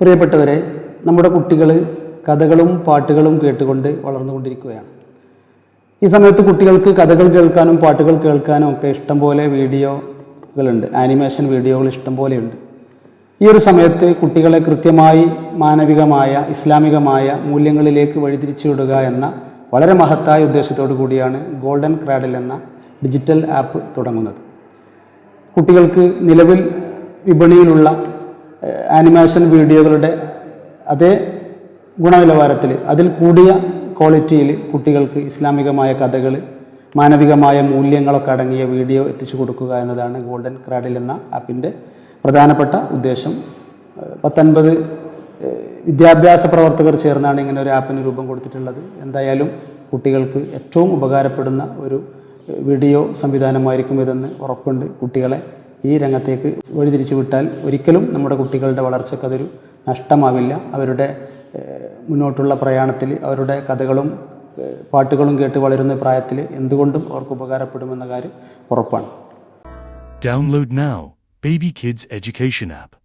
പ്രിയപ്പെട്ടവരെ നമ്മുടെ കുട്ടികൾ കഥകളും പാട്ടുകളും കേട്ടുകൊണ്ട് വളർന്നുകൊണ്ടിരിക്കുകയാണ്. ഈ സമയത്ത് കുട്ടികൾക്ക് കഥകൾ കേൾക്കാനും പാട്ടുകൾ കേൾക്കാനും ഒക്കെ ഇഷ്ടംപോലെ വീഡിയോകളുണ്ട്. ആനിമേഷൻ വീഡിയോകൾ ഇഷ്ടംപോലെയുണ്ട് ഈ ഒരു സമയത്ത് കുട്ടികളെ കൃത്യമായി മാനവികമായ ഇസ്ലാമികമായ മൂല്യങ്ങളിലേക്ക് വഴിതിരിച്ചുവിടുക എന്ന വളരെ മഹത്തായ ഉദ്ദേശത്തോടു കൂടിയാണ് ഗോൾഡൻ ക്രാഡിൽ എന്ന ഡിജിറ്റൽ ആപ്പ് തുടങ്ങുന്നത്. കുട്ടികൾക്ക് നിലവിൽ വിപണിയിലുള്ള ആനിമേഷൻ വീഡിയോകളുടെ അതേ ഗുണനിലവാരത്തിൽ അതിൽ കൂടിയ ക്വാളിറ്റിയിൽ കുട്ടികൾക്ക് ഇസ്ലാമികമായ കഥകൾ മാനവികമായ മൂല്യങ്ങളൊക്കെ അടങ്ങിയ വീഡിയോ എത്തിച്ചു കൊടുക്കുക എന്നതാണ് ഗോൾഡൻ ക്രാഡിൽ എന്ന ആപ്പിന്റെ പ്രധാനപ്പെട്ട ഉദ്ദേശം. പത്തൊൻപത് വിദ്യാഭ്യാസ പ്രവർത്തകർ ചേർന്നാണ് ഇങ്ങനെ ഒരു ആപ്പിന് രൂപം കൊടുത്തിട്ടുള്ളത്. എന്തായാലും കുട്ടികൾക്ക് ഏറ്റവും ഉപകാരപ്പെടുന്ന ഒരു വീഡിയോ സംവിധാനമായിരിക്കും ഇതെന്ന് ഉറപ്പുണ്ട് കുട്ടികളെ. ഈ രംഗത്തേക്ക് വഴിതിരിച്ചു വിട്ടാൽ ഒരിക്കലും നമ്മുടെ കുട്ടികളുടെ വളർച്ചയ്ക്ക് അതൊരു നഷ്ടമാവില്ല അവരുടെ മുന്നോട്ടുള്ള പ്രയാണത്തിൽ അവരുടെ കഥകളും പാട്ടുകളും കേട്ട് വളരുന്ന പ്രായത്തിൽ എന്തുകൊണ്ടും അവർക്ക് ഉപകാരപ്പെടുമെന്ന കാര്യം ഉറപ്പാണ് download now baby kids education app.